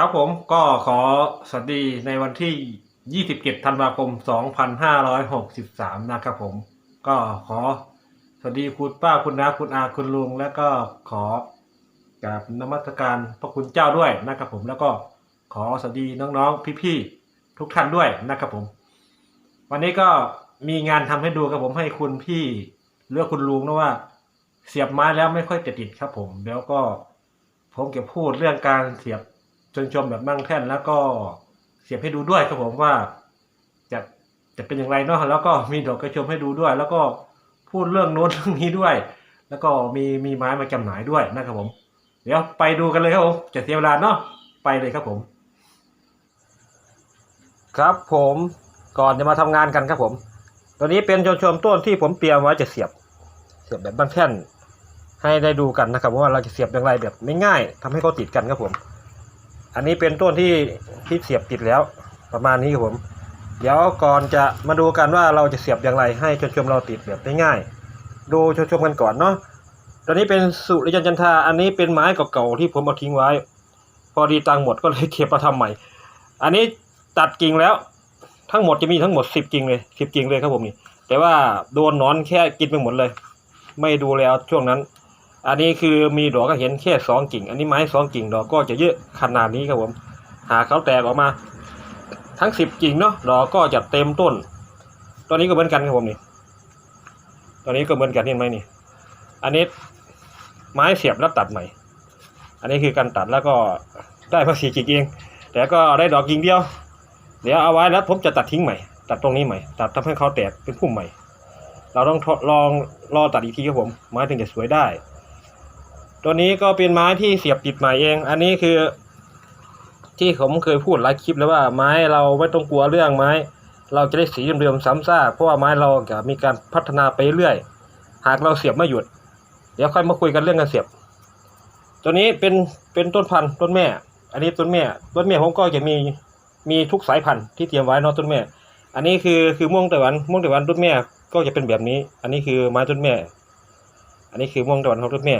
ครับผมก็ขอสวัสดีในวันที่ 27 ธันวาคม 2563 นะครับผม ก็ขอสวัสดีคุณป้าคุณน้าคุณอาคุณลุง แล้วก็ขอกราบนมัสการพระคุณเจ้าด้วยนะครับผมแล้วก็ขอสวัสดีน้องๆพี่ๆทุกท่านด้วยนะครับผม วันนี้ก็มีงานทำให้ดูครับผมให้คุณพี่เลือกคุณลุงนะว่า เสียบไม้แล้วไม่ค่อยจะติดครับผม แล้วก็ผมจะพูดเรื่องการเสียบ ชนชมแบบนั่งแท่นแล้วก็เสียบให้ดูด้วยครับผมว่า จะจะเป็นอย่างไรเนาะแล้วก็มีดอกกระชมให้ดูด้วย แล้วก็พูดเรื่องโน้นเรื่องนี้ด้วย แล้วก็มีมีไม้มาจำหน่ายด้วยนะครับผม เดี๋ยวไปดูกันเลยครับผมจะเสียเวลาเนาะไปเลยครับผม ครับผมก่อนจะมาทำงานกันครับผม ตัวนี้เป็นชนชมต้นที่ผมเตรียมไว้จะเสียบ เสียบแบบบ้างแท่นให้ได้ดูกันนะครับว่าเราจะเสียบอย่างไรแบบไม่ง่ายทำให้เขาติดกันครับผม อันนี้เป็นต้นที่ที่เสียบติดแล้ว ประมาณนี้ครับผม เดี๋ยวก่อนจะมาดูกันว่าเราจะเสียบอย่างไร ให้ชมชมเราติดแบบง่ายดูชมชมกันก่อนเนาะตอนนี้เป็นสุริยันจันทาอันนี้เป็นไม้เก่าๆที่ผมเอาทิ้งไว้ พอดีตังหมดก็เลยเก็บมาทำใหม่ อันนี้ตัดกิ่งแล้ว ทั้งหมดจะมีทั้งหมดสิบกิ่งเลยสิบกิ่งเลยครับผมนี่แต่ว่าโดนนอนแค่กินไปหมดเลย ไม่ดูแล้วช่วงนั้น อันนี้คือมีดอกก็เห็นแค่สองกิ่ง อันนี้ไม้สองกิ่งดอกก็จะเยอะขนาดนี้ครับผม หาเขาแตกออกมา ทั้งสิบกิ่งเนาะดอกก็จะเต็มต้น ตอนนี้ก็เหมือนกันครับผมนี่ตอนนี้ก็เหมือนกันเห็นไหมนี่ อันนี้ไม้เสียบแล้วตัดใหม่ อันนี้คือการตัดแล้วก็ได้ภาษีกิ่งเอง แต่ก็ได้ดอกกิ่งเดียว เดี๋ยวเอาไว้แล้วผมจะตัดทิ้งใหม่ ตัดตรงนี้ใหม่ ตัดทำให้เขาแตกเป็นพุ่มใหม่ เราต้องทดลองรอตัดอีกทีครับผม ไม้ถึงจะสวยได้ ตัวนี้ก็เป็นไม้ที่เสียบติดใหม่เอง อันนี้คือ ที่ผมเคยพูดหลายคลิปแล้วว่าไม้เราไม่ต้องกลัวเรื่องไม้ เราจะได้สีเดิมๆซ้ำซากเพราะว่าไม้เราจะมีการพัฒนาไปเรื่อย หากเราเสียบไม่หยุด เดี๋ยวค่อยมาคุยกันเรื่องการเสียบ ตัวนี้เป็นเป็นต้นพันธุ์ต้นแม่ อันนี้ต้นแม่ ต้นแม่ผมก็จะมีมีทุกสายพันธุ์ที่เตรียมไว้นอต้นแม่ อันนี้คือคือม่วงไต้หวันม่วงไต้หวันต้นแม่ก็จะเป็นแบบนี้ อันนี้คือไม้ต้นแม่ อันนี้คือม่วงไต้หวันของต้นแม่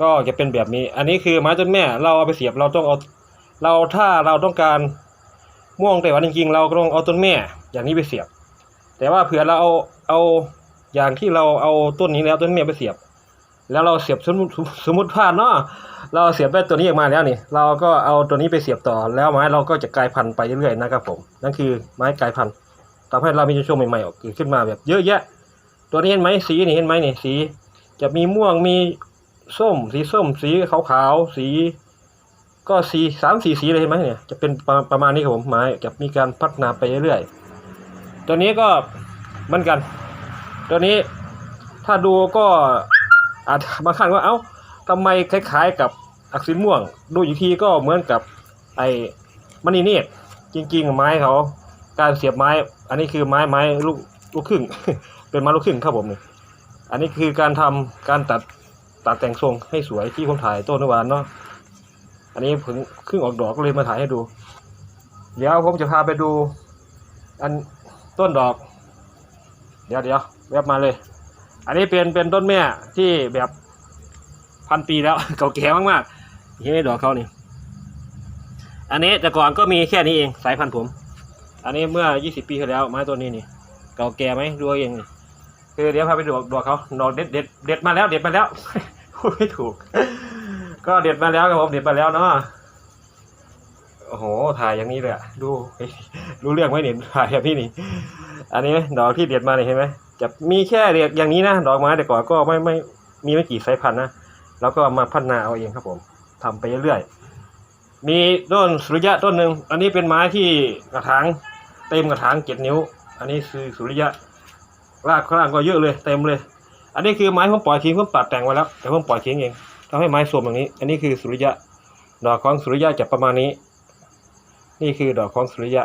ก็จะเป็นแบบนี้ อันนี้คือไม้ต้นแม่เราเอาไปเสียบเราต้องเอาเราถ้าเราต้องการม่วงไต้หวันจริงๆ เราก็ต้องเอาต้นแม่ อย่างนี้ไปเสียบ แต่ว่าเผื่อเราเอาเอาอย่างที่เราเอาต้นนี้แล้วต้นแม่ไปเสียบ แล้วเราเสียบสมมติสมมติพลาดเนาะเราเสียบได้ตัวนี้ออกมาแล้วนี่ เราก็เอาตัวนี้ไปเสียบต่อแล้วไม้เราก็จะกลายพันธุ์ไปเรื่อยๆนะครับผมนั่นคือไม้กลายพันธุ์ทำให้เรามีช่วงใหม่ๆออกเกิดขึ้นมาแบบเยอะแยะ ตัวนี้เห็นไหมสีนี่เห็นไหมนี่สี จะมีม่วงมี ส้ม สีส้ม สีขาวๆสี ก็สีสามสีสีเลยเห็นไหมเนี่ยจะเป็นประประมาณนี้ครับผมไม้จะมีการพัฒนาไปเรื่อยๆตัวนี้ก็เหมือนกัน ตัวนี้ถ้าดูก็อาจบางท่านว่าเอ้าทำไมคล้าย ๆ กับอักษิณม่วง ดูอีกทีก็เหมือนกับไอ้มณีเนตจริง ๆ ไม้เขาการเสียบไม้ อันนี้คือไม้ไม้ลูกลูกครึ่ง เป็นไม้ลูกครึ่งครับผมนี่อันนี้คือการทำการตัด ตัดแต่งทรงให้สวยที่ผมถ่ายต้นเมื่อวานเนาะอันนี้เพิ่งครึ่งออกดอกก็เลยมาถ่ายให้ดู เดี๋ยวผมจะพาไปดู อันต้นดอก เดี๋ยวเดี๋ยวแวบมาเลย อันนี้เป็นเป็นต้นแม่ที่แบบพันปีแล้ว เก่าแก่มากๆนี่ดอกเขานี่อันนี้แต่ก่อนก็มีแค่นี้เองสายพันธุ์ผม อันนี้เมื่อ 20 ปีที่แล้วไม้ต้นนี้นี่ เก่าแก่ไหมดูเอาเองนี่คือเดี๋ยวพาไปดูดอกเขาดอกเด็ดเด็ดเด็ดมาแล้วเด็ดมาแล้ว พูดไม่ถูก ก็เด็ดมาแล้วครับผมเด็ดมาแล้วเนาะโอ้โหถ่ายอย่างนี้เลยอะดูรู้เรื่องไหมเนี่ยถ่ายแบบนี้นี่ อันนี้ดอกที่เด็ดมาเนี่ยเห็นไหมจะมีแค่เด็กอย่างนี้นะดอกไม้แต่ก่อนก็ไม่ไม่มีไม่กี่สายพันธุ์นะแล้วก็มาพัฒนาเอาเองครับผมทำไปเรื่อยๆมีต้นสุริยะต้นหนึ่งอันนี้เป็นไม้ที่กระถางเต็มกระถางเจ็ดนิ้ว อันนี้คือสุริยะรากข้างล่างก็เยอะเลยเต็มเลย อันนี้คือไม้ผมปล่อยทิ้งผมตัดแต่งไว้แล้วแต่ผมปล่อยทิ้งเองทำให้ไม้โทรมอย่างนี้ อันนี้คือสุริยะ ดอกของสุริยะจะประมาณนี้ นี่คือดอกของสุริยะ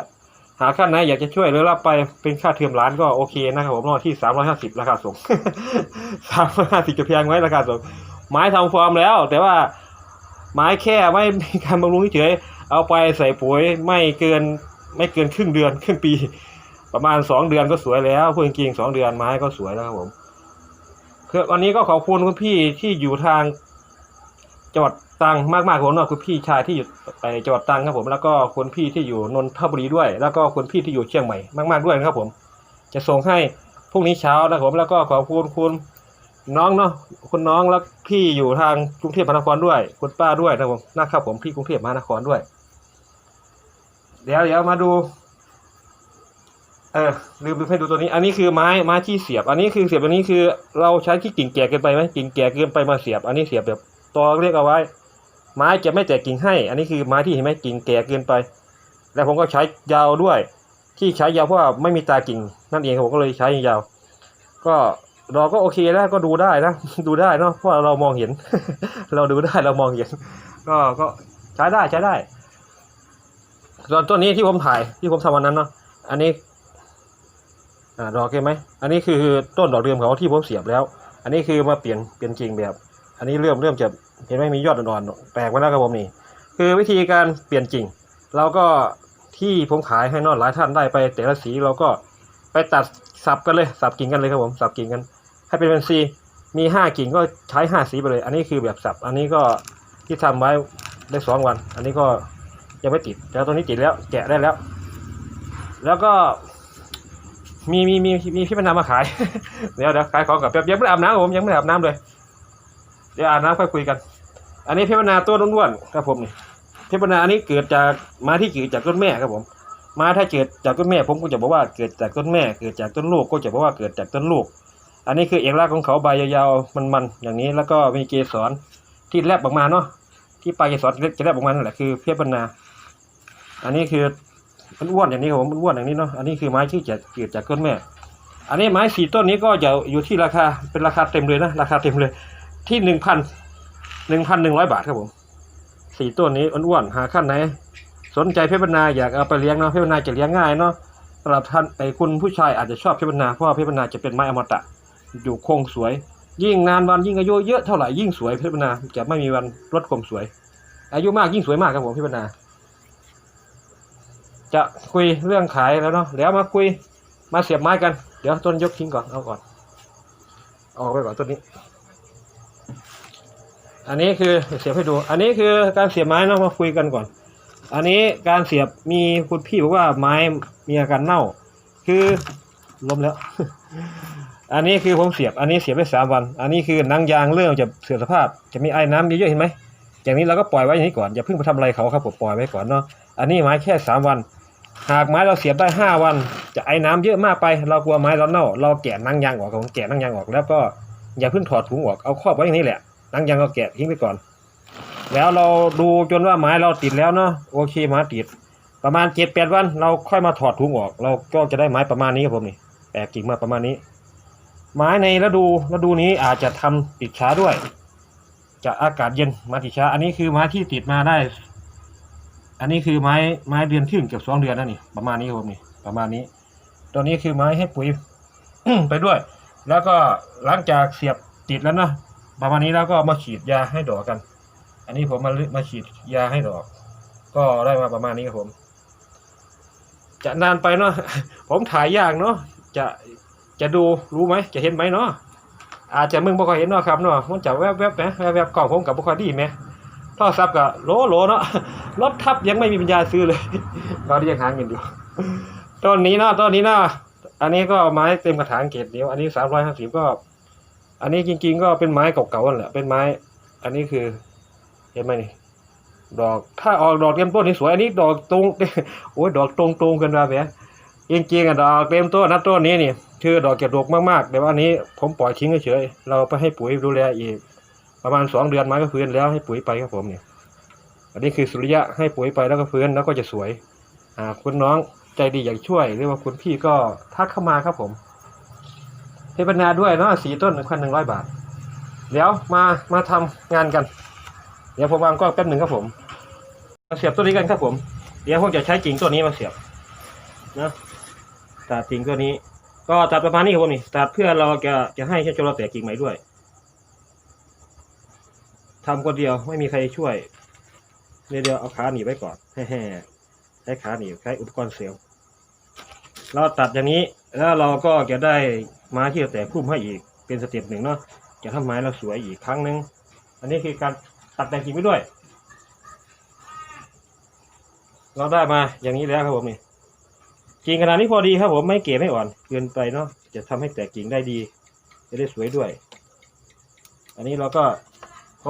หาค่าไหนอยากจะช่วยหรือรับไปเป็นค่าเทอมร้านก็โอเคนะครับผมรอที่สามร้อยห้าสิบราคาส่งสามร้อยห้าสิบจะแพงไว้ราคาส่งไม้ทำฟอร์มแล้ว แต่ว่าไม้แค่ไม่มีการบำรุงเฉยเอาไปใส่ปุ๋ยไม่เกินไม่เกินครึ่งเดือนครึ่งปี ประมาณสองเดือนก็สวยแล้วพูดจริงๆสองเดือนไม้ก็สวยแล้วครับผม คือวันนี้ก็ขอบคุณคุณพี่ที่อยู่ทางจังหวัดตรังมากๆผมนะคือพี่ชายที่อยู่ไปจังหวัดตรังครับผม แล้วก็คนพี่ที่อยู่นนทบุรีด้วย แล้วก็คนพี่ที่อยู่เชียงใหม่มากๆด้วยนะครับผม จะส่งให้พรุ่งนี้เช้านะครับผมแล้วก็ขอบคุณคุณน้องเนาะคุณน้องแล้วพี่อยู่ทางกรุงเทพมหานครด้วย คุณป้าด้วยนะครับผมนะครับผมพี่กรุงเทพมหานครด้วย เดี๋ยวเดี๋ยวมาดู ออลืมลืมให้ดูตัวนี้ อันนี้คือไม้ไม้ที่เสียบ อันนี้คือเสียบอันนี้คือเราใช้ที่กิ่งแก่เกินไปไหมกิ่งแก่เกินไปมาเสียบ อันนี้เสียบแบบตอเรียกเอาไว้ ไม้จะไม่แตกกิ่งให้ อันนี้คือไม้ที่เห็นไหมกิ่งแก่เกินไป แล้วผมก็ใช้ยาวด้วย ที่ใช้ยาวเพราะว่าไม่มีตากิ่งนั่นเองผมก็เลยใช้ยาว ก็เราก็โอเคแล้วก็ดูได้นะ ดูได้เนาะเพราะเรามองเห็น เราดูได้เรามองเห็น ก็ก็ใช้ได้ใช้ได้ส่วนต้นนี้ที่ผมถ่ายที่ผมทำวันนั้นเนาะอันนี้ อ่าดอกเห็นไหมอันนี้คือต้นดอกเดิมของที่ผมเสียบแล้ว อันนี้คือมาเปลี่ยนเปลี่ยนจริงแบบ อันนี้เริ่มเริ่มจะเห็นไหมมียอดอ่อนๆแปลกมาแล้วครับผมนี่ คือวิธีการเปลี่ยนจริงเราก็ที่ผมขายให้นอดหลายท่านได้ไปแต่ละสีเราก็ไปตัดสับกันเลยสับกิ่งกันเลยครับผมสับกิ่งกันให้เป็นเป็นสีมีห้ากิ่งก็ใช้ห้าสีไปเลย อันนี้คือแบบสับ อันนี้ก็ที่ทำไว้ได้สองวัน อันนี้ก็ยังไม่ติดแต่ตอนนี้ติดแล้วแกะได้แล้ว แล้วก็ มีมีมีมีพี่พนามาขาย เดี๋ยวเดี๋ยวขายของกับแป๊บยังไม่ได้อาบน้ำครับผมยังไม่ได้อาบน้ำเลย เดี๋ยวอาบน้ำค่อยคุยกัน อันนี้เพชรพนาตัวล้วนๆครับผมนี่เพชรพนาอันนี้เกิดจากมาที่เกิดจากต้นแม่ครับผม มาถ้าเกิดจากต้นแม่ผมก็จะบอกว่าเกิดจากต้นแม่ เกิดจากต้นลูกก็จะบอกว่าเกิดจากต้นลูก อันนี้คือเอกลักษณ์ของเขาใบยาวๆมันๆอย่างนี้แล้วก็มีเกสรที่แลบออกมาเนาะที่ปลายเกสรจะแลบออกมานั่นแหละคือเพชรพนาอันนี้คือ มันอ้วนอย่างนี้ครับผมมันอ้วนอย่างนี้เนาะอันนี้คือไม้ที่จะเกิดจากต้นแม่ อันนี้ไม้สี่ต้นนี้ก็จะอยู่ที่ราคาเป็นราคาเต็มเลยนะราคาเต็มเลยที่หนึ่งพันหนึ่งพันหนึ่งร้อยบาทครับผมสี่ต้นนี้อ้วนๆหาขั้นไหน สนใจเพชรบรรณาอยากเอาไปเลี้ยงเนาะเพชรบรรณาจะเลี้ยงง่ายเนาะสำหรับท่านไอ้คุณผู้ชายอาจจะชอบเพชรบรรณาเพราะว่าเพชรบรรณาจะเป็นไม้อมตะอยู่คงสวย ยิ่งนานวันยิ่งอายุเยอะเท่าไหร่ยิ่งสวยเพชรบรรณาจะไม่มีวันลดความสวย อายุมากยิ่งสวยมากครับผมเพชรบรรณา จะคุยเรื่องขายแล้วเนาะเดี๋ยวมาคุยมาเสียบไม้กัน เดี๋ยวต้นยกทิ้งก่อนเอาก่อนออกไปก่อนต้นนี้ อันนี้คือเสียบให้ดู อันนี้คือการเสียบไม้เนาะมาคุยกันก่อน อันนี้การเสียบมีคุณพี่บอกว่าไม้มีอาการเน่า คือล้มแล้ว อันนี้คือผมเสียบ อันนี้เสียบไปสามวัน อันนี้คือนังยางเริ่มจะเสื่อมสภาพ จะมีไอ้น้ำเยอะๆเห็นไหมอย่างนี้เราก็ปล่อยไว้อย่างนี้ก่อนอย่าเพิ่งไปทำอะไรเขาครับผมปล่อยไว้ก่อนเนาะอันนี้ไม้แค่สามวัน หากไม้เราเสียบได้ห้าวัน จะไอ้น้ำเยอะมากไป เรากลัวไม้เราเน่า เราแกะนังยางออกครับผมแกะนังยางออกแล้วก็อย่าเพิ่งถอดถุงออกเอาครอบไว้อย่างนี้แหละนังยางเราแกะทิ้งไปก่อน แล้วเราดูจนว่าไม้เราติดแล้วเนาะโอเคไม้ติด ประมาณเจ็ดแปดวัน เราค่อยมาถอดถุงออก เราก็จะได้ไม้ประมาณนี้ครับผมนี่แตกกิ่งมาประมาณนี้ ไม้ในฤดูฤดูนี้อาจจะทำติดช้าด้วย จะอากาศเย็นมาติดช้า อันนี้คือไม้ที่ติดมาได้ อันนี้คือไม้ไม้เดือนครึ่งเกือบสองเดือนแล้วนี่ประมาณนี้ครับผมนี่ประมาณนี้ ตัวนี้คือไม้ให้ปุ๋ย ไปด้วย แล้วก็หลังจากเสียบติดแล้วเนาะประมาณนี้แล้วก็มาฉีดยาให้ดอกกัน อันนี้ผมมามาฉีดยาให้ดอก ก็ได้มาประมาณนี้ครับผม จะนานไปเนาะผมถ่ายยากเนาะจะจะดูรู้ไหมจะเห็นไหมเนาะอาจจะมึงบ่ค่อยเห็นเนาะครับเนาะมันจะแวบๆบนะแวบๆกล่องผมกับบ่ค่อยดีไหม ทรศัพท์ก็โลโลเนาะรถทับยังไม่มีปัญญาซื้อเลยตอนนี้ยังหาเงินอยู่ต้นนี้เนาะต้นนี้เนาะอันนี้ก็ไม้เต็มกระถางเกรดเดียว อันนี้สามร้อยห้าสิบก็ อันนี้จริง ๆ ก็เป็นไม้เก่าๆนั่นแหละเป็นไม้ อันนี้คือ เห็นไหมนี่ดอกถ้าออกดอกเต็มต้นนี่สวยอันนี้ดอกตรงโอ้ยดอกตรงตรงๆกันมาแบบจริงๆอะดอกเต็มต้นนะต้นนี้นี่คือดอกเก็บดอกมากๆแต่ว่าอันนี้ผมปล่อยทิ้งเฉยๆเราไปให้ปุ๋ยดูแลอีก ประมาณสองเดือนไม้ก็ฟื้นแล้วให้ปุ๋ยไปครับผมเนี่ย อันนี้คือสุริยะให้ปุ๋ยไปแล้วก็ฟื้นแล้วก็จะสวย อ่า คุณน้องใจดีอยากช่วยหรือว่าคุณพี่ก็ทักเข้ามาครับผมเทพนาด้วยเนาะสีต้นหนึ่งพันหนึ่งร้อยบาท เดี๋ยวมามาทำงานกัน เดี๋ยวผมวางกล้องแป๊บหนึ่งครับผม มาเสียบตัวนี้กันครับผม เดี๋ยวผมจะใช้จริงตัวนี้มาเสียบนะตัดจริงตัวนี้ ก็ตัดประมาณนี้ครับผมนี่ตัดเพื่อเราจะจะให้ช่างโจเราแตกกิ่งใหม่ด้วย ทำคนเดียวไม่มีใครช่วยเดี๋ยวเดียวเอาขาหนีบไว้ก่อนแฮ่ใช้ขาหนีบใช้อุปกรณ์เสียวเราตัดอย่างนี้แล้วเราก็จะได้ไม้ที่จะแตกพุ่มให้อีกเป็นสเต็ปหนึ่งเนาะจะทำไม้เราสวยอีกครั้งหนึ่งอันนี้คือการตัดแต่งกิ่งไปด้วย เราได้มาอย่างนี้แล้วครับผมนี่กิ่งขนาดนี้พอดีครับผมไม่เก๋ไม่อ่อนเกินไปเนาะจะทำให้แตกกิ่งได้ดี จะได้สวยด้วย อันนี้เราก็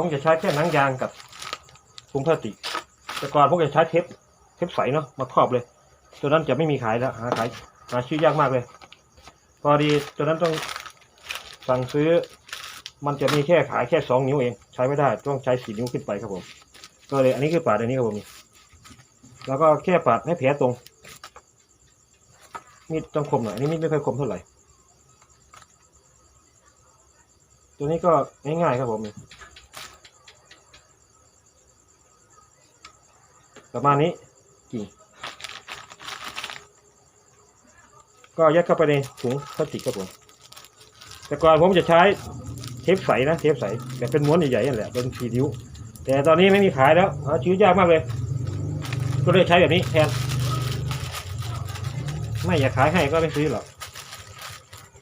ผมจะใช้แค่หนังยางกับถุงพลาสติก แต่ก่อนผมจะใช้เทปเทปใสเนาะมาครอบเลย ตัวนั้นจะไม่มีขายแล้วหาขายหาชื่อยากมากเลย พอดีตัวนั้นต้องสั่งซื้อ มันจะมีแค่ขายแค่สองนิ้วเอง ใช้ไม่ได้ต้องใช้สี่นิ้วขึ้นไปครับผม ก็เลยอันนี้คือปาดอันนี้ครับผม แล้วก็แค่ปาดให้แผลตรง มีดต้องคมหน่อยอันนี้มีดไม่ค่อยคมเท่าไหร่ตัวนี้ก็ง่ายๆครับผม ประมาณนี้กิ่ง ก็ยัดเข้าไปในถุงพลาสติกครับผมแต่ก่อนผมจะใช้เทปใสนะเทปใสแบบเป็นม้วนใหญ่ๆนั่นแหละเป็นสีนิ้ว แต่ตอนนี้ไม่มีขายแล้วหาซื้อยากมากเลย ก็เลยใช้แบบนี้แทนไม่อยากขายให้ก็ไม่ซื้อหรอก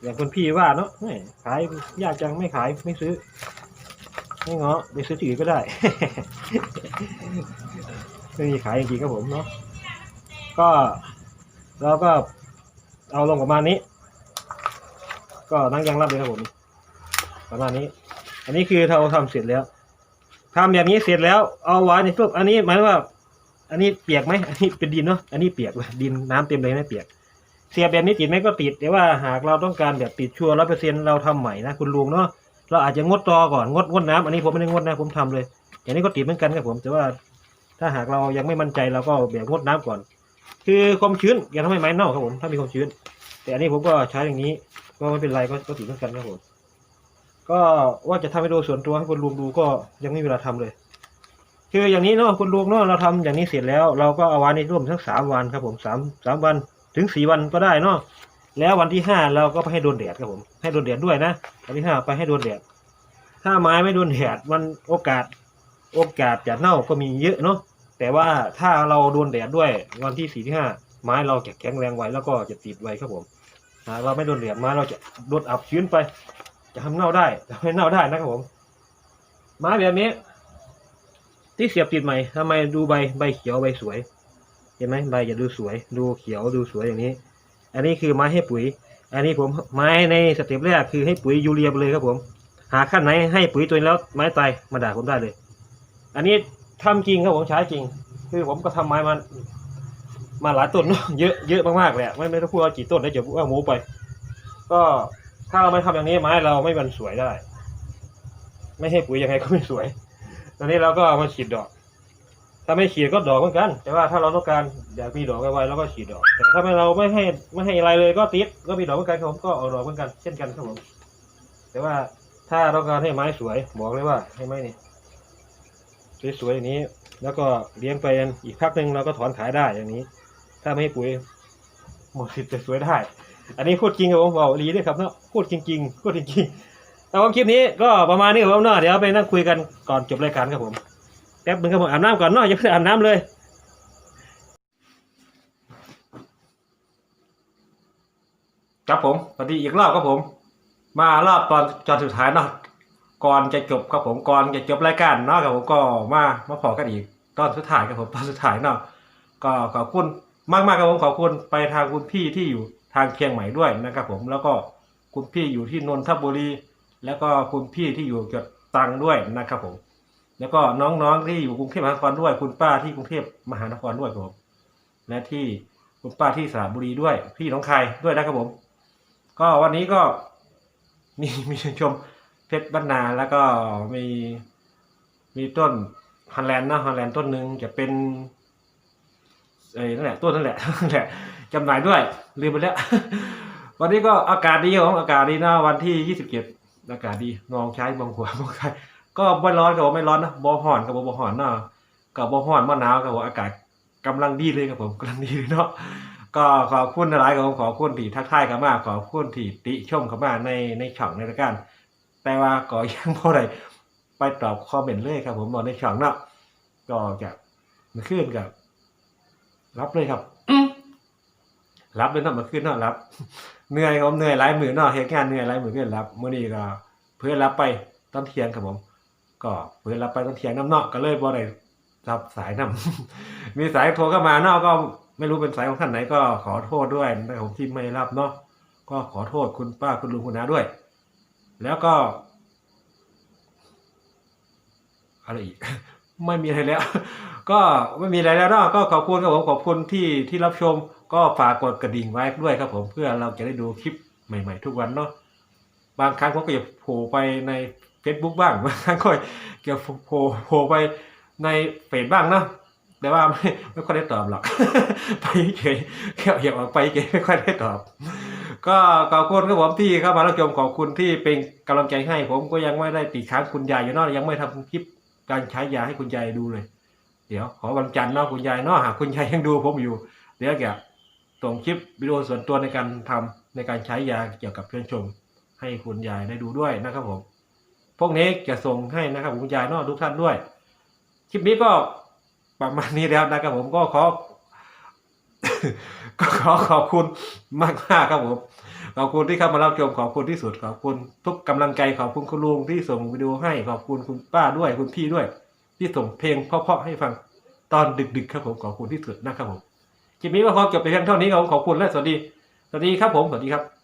อย่างคุณพี่ว่าเนาะไม่ขายยากจังไม่ขายไม่ซื้อไม่เงาะไปซื้อที่อื่นก็ได้ ไม่มีขายจริงๆครับผมเนาะก็เราก็เอาลงประมาณนี้ ก็นั่งยางรับเลยครับผม ประมาณนี้ อันนี้คือเราทำเสร็จแล้วทำอย่างนี้เสร็จแล้วเอาไว้ในตู้อันนี้หมายว่า อันนี้เปียกไหมอันนี้เป็นดินเนาะอันนี้เปียกเลยดินน้ำเต็มเลยไม่เปียก เสียบแบบนี้ติดไหมก็ติดแต่ว่าหากเราต้องการแบบติดชัวร์ร้อยเปอร์เซ็นเราทำใหม่นะคุณลุงเนาะเราอาจจะงดตอก่อนงดงดน้ำอันนี้ผมไม่ได้งดนะผมทำเลย อย่างนี้ก็ติดเหมือนกันครับผมแต่ว่า ถ้าหากเรายังไม่มั่นใจเราก็แบบงดน้ำก่อน คือความชื้นอย่าทำให้ไม้เน่าครับผมถ้ามีความชื้น แต่อันนี้ผมก็ใช้อย่างนี้ก็ไม่เป็นไรก็ก็ติดเหมือนกันครับผมก็ว่าจะทำให้ดูส่วนตัวให้คุณลุงดูก็ยังไม่มีเวลาทำเลย คืออย่างนี้เนาะคุณลุงเนาะเราทำอย่างนี้เสร็จแล้ว เราก็เอาไว้ในร่วมสักสามวันครับผมสามสามวันถึงสี่วันก็ได้เนาะแล้ววันที่ห้าเราก็ไปให้โดนแดดครับผม ให้โดนแดดด้วยนะวันที่ห้าไปให้โดนแดดถ้าไม้ไม่โดนแดดมันโอกาส โอกาสจะเน่าก็มีเยอะเนาะแต่ว่าถ้าเราโดนแดดด้วยวันที่สี่ที่ห้าไม้เราจะแข็งแรงไว้แล้วก็จะติดไว้ครับผมหากเราไม่โดนแดดไม้เราจะโดนอับชื้นไป จะทำเน่าได้ทำให้เน่าได้นะครับผมไม้แบบนี้ ที่เสียบติดใหม่ทำไมดูใบใบเขียวใบสวย เห็นไหมใบจะดูสวย ดูเขียวดูสวยอย่างนี้ อันนี้คือไม้ให้ปุ๋ย อันนี้ผมไม้ในสเต็ปแรกคือให้ปุ๋ยยูเรียไปเลยครับผม หาขั้นไหนให้ปุ๋ยตัวนี้แล้วไม้ตายมาด่าผมได้เลย อันนี้ทำจริงครับผมใช้จริง คือผมก็ทำไม้มามาหลายต้นเนอะเยอะเยอะมากๆเลยไม่ไม่ต้องพูดว่ากี่ต้นแล้วจะว่าโม้ไป ก็ถ้าเราไม่ทำอย่างนี้ไม้เราไม่มันสวยได้ ไม่ให้ปุ๋ยยังไงก็ไม่สวย ตอนนี้เราก็มาฉีดดอก ถ้าไม่ฉีดก็ดอกเหมือนกัน แต่ว่าถ้าเราต้องการอยากมีดอกไวๆเราก็ฉีดดอก แต่ถ้าไม่เราไม่ให้ไม่ให้อะไรเลยก็ติดก็มีดอกเหมือนกันครับผมก็เอาดอกเหมือนกันเช่นกันครับผมแต่ว่าถ้าเราต้องการให้ไม้สวยบอกเลยว่าให้ไม้นี่ สวยๆอย่างนี้ แล้วก็เลี้ยงไปอีกพักหนึ่งเราก็ถอนขายได้อย่างนี้ ถ้าไม่ให้ปุ๋ยหมดสิทธิ์จะสวยได้ อันนี้พูดจริงครับผมบอกลีด้วยครับเนาะพูดจริงๆพูดจริงๆแต่ว่าคลิปนี้ก็ประมาณนี้ครับผมเนาะเดี๋ยวไปนั่งคุยกันก่อนจบรายการครับผมแป๊บนึงครับผมอาบน้ำก่อนเนาะอย่าเพิ่งอาบน้ำเลยครับผมสวัสดีอีกรอบครับผม มารอบตอนตอนสุดท้ายเนาะ ก่อนจะจบครับผมก่อนจะจบรายการเนาะครับผมก็มามาพอกันอีก ตอนสุดท้ายครับผมตอนสุดท้ายเนาะก็ขอบคุณมากมากครับผมขอบคุณไปทางคุณพี่ที่อยู่ทางเชียงใหม่ด้วยนะครับผมแล้วก็คุณพี่อยู่ที่นนทบุรี แล้วก็คุณพี่ที่อยู่จังหวัดตรังด้วยนะครับผม แล้วก็น้องๆที่อยู่กรุงเทพมหานครด้วย คุณป้าที่กรุงเทพมหานครด้วยครับผมและที่คุณป้าที่สระบุรีด้วย พี่น้องใคายด้วยนะครับผม ก็วันนี้ก็มีมีชม เพชรบ้านนาแล้วก็มีมีต้นฮอลแลนด์นะฮอลแลนด์ต้นหนึ่งจะเป็นเอ้ยนั่นแหละต้นนั่นแหละนั่นแหละจำหน่ายด้วยลืมไปแล้ว วันนี้ก็อากาศดีครับผมอากาศดีนะวันที่ยี่สิบเจ็ดอากาศดีมองใช้มองขวมองใครก็ไม่ร้อนกับไม่ร้อนนะบอห่อนกับบอห่อนเนาะกับบอห่อนมะนาวกับอากาศกำลังดีเลยครับผมกำลังดีเลยเนาะก็ขอบคุณหลายครับผมขอบคุณที่ทักทายกันมากขอบคุณที่ติชมกันมาในในช่องในรายการ แต่ว่าก็ยังพอได้ไปตอบคอมเมนต์เลยครับ ผมนอนในช่องเนาะก็จะมาขึ้นกับ รับเลยครับรับเลยเนาะมาขึ้นเนาะรับเหนื่อยครับผมเหนื่อยหลายมือเนาะเหตุงานเหนื่อยหลายมือเพื่อนรับมื้อนี้ก็เพื่อนรับไปตอนเที่ยงครับผม ก็เปิดรับไปตอนเที่ยงน้ำเนาะก็เลยบ่ได้รับสายนำมีสายโทรเข้ามาเนาะก็ไม่รู้เป็นสายของท่านไหนก็ขอโทษด้วยนะครับผมที่ไม่รับเนาะก็ขอโทษคุณป้าคุณลุงคุณน้าด้วย แล้วก็อะไรอีก ไม่มีอะไรแล้ว ก็ไม่มีอะไรแล้วเนาะก็ขอบคุณครับผมขอบคุณที่ที่รับชม ก็ฝากกดกระดิ่งไว้ด้วยครับผมเพื่อเราจะได้ดูคลิปใหม่ ๆ ทุกวันเนาะบางครั้งผมก็จะโผล่ไปใน Facebook บ้างบางครั้งก็จะโผล่โผล่ไปในเฟซบ้างเนาะแต่ว่าไม่ไม่ค่อยได้ตอบหรอก ไปเฉยแค่อยากออกไปเฉยไม่ค่อยได้ตอบ ก็ขอบคุณครับผมที่เข้ามารับชมขอบคุณที่เป็นกำลังใจให้ ผมก็ยังไม่ได้ติดค้างคุณยายอยู่เนาะยังไม่ทำคลิปการใช้ยาให้คุณยายดูเลย เดี๋ยวขอวันจันทร์เนาะคุณยายเนาะหากคุณยายยังดูผมอยู่ เดี๋ยวจะส่งคลิปวิดีโอส่วนตัวในการทำในการใช้ยาเกี่ยวกับเพื่อนชม ให้คุณยายได้ดูด้วยนะครับผม พวกนี้จะส่งให้นะครับคุณยายเนาะทุกท่านด้วย คลิปนี้ก็ประมาณนี้แล้วนะครับผมก็ขอ ก็ขอขอบคุณมากมากครับผมขอบคุณที่เข้ามารับชมขอบคุณที่สุดขอบคุณทุกกำลังใจขอบคุณคุณลุงที่ส่งวิดีโอให้ขอบคุณคุณป้าด้วยคุณพี่ด้วย ที่ส่งเพลงเพราะๆให้ฟังตอนดึกๆครับผมขอบคุณที่สุดนะครับผมคลิปนี้ก็ขอจบไปเพียงเท่านี้ครับขอบคุณและสวัสดีสวัสดีครับผมสวัสดีครับ